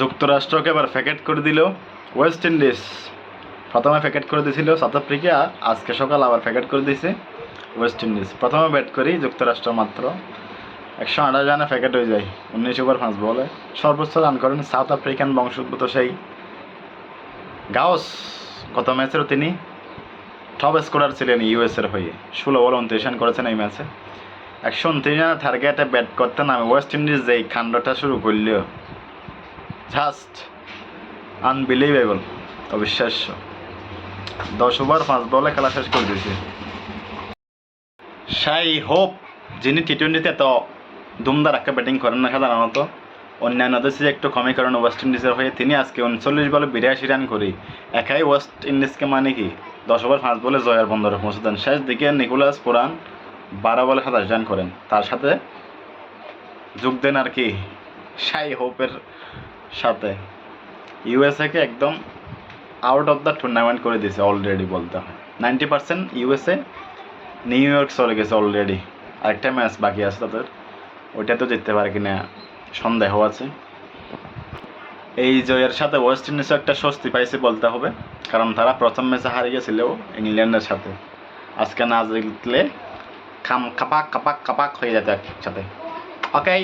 যুক্তরাষ্ট্রকে এবার প্যাকেট করে দিল। ওয়েস্ট ইন্ডিজ প্রথমে প্যাকেট করে দিয়েছিল সাউথ আফ্রিকা আজকে সকাল আবার প্যাকেট করে দিয়েছে ওয়েস্ট ইন্ডিজ প্রথমে ব্যাট করি যুক্তরাষ্ট্র মাত্র। একশো আঠাশ রানে প্যাকেট হয়ে যায়, উনিশ ওভার পাঁচ বলে সর্বোচ্চ রান করেন সাউথ আফ্রিকান বংশোদ্ভূত সেই গাউস। গত ম্যাচেরও তিনি টপ স্কোরার ছিলেন ইউএসের হয়ে। ষোলো বল উনত্রিশ রান করেছেন এই ম্যাচে একশো উনত্রিশ রানের টার্গেটে ব্যাট করতে নামে ওয়েস্ট ইন্ডিজ যেই কাণ্ডটা শুরু করলেও জাস্ট আনবিলিভেবল অবিশ্বাস্য। দশ ওভার, পাঁচ বলে খেলা শেষ করে দিয়েছে। সাই হোপ, যিনি টি টোয়েন্টিতে এত একটা ব্যাটিং করেন না সাধারণত অন্যান্যদের চেয়ে একটু কমই কারণ ওয়েস্ট ইন্ডিজের হয়ে, তিনি আজকে উনচল্লিশ বলে বিরাশি রান করি। একাই ওয়েস্ট ইন্ডিজকে মানে কি? দশ ওভার, পাঁচ বলে জয়ার বন্দরে পৌঁছে দেন। শেষ দিকে নিকোলাস পুরান বারো বলে সাতাশ রান করেন। তার সাথে যোগ দেন আর কি সাই হোপের সাথে। ইউএসএকে একদম আউট অফ দ্য টুর্নামেন্ট করে দিয়েছে অলরেডি বলতে হয়। Ninety percent USA New York চলে গেছে অলরেডি আরেকটা ম্যাচ বাকি আছে তাদের। ওইটা তো জিততে পারে কিনা সন্দেহ আছে। এই জয়ের সাথে ওয়েস্ট ইন্ডিজও একটা স্বস্তি পাইছে বলতে হবে। কারণ তারা প্রথম ম্যাচে হারিয়ে গেছিল ইংল্যান্ডের সাথে। আজকে না জিতলে খাম কাপাক কাপাক কাপাক হয়ে যেত একসাথে। ওকে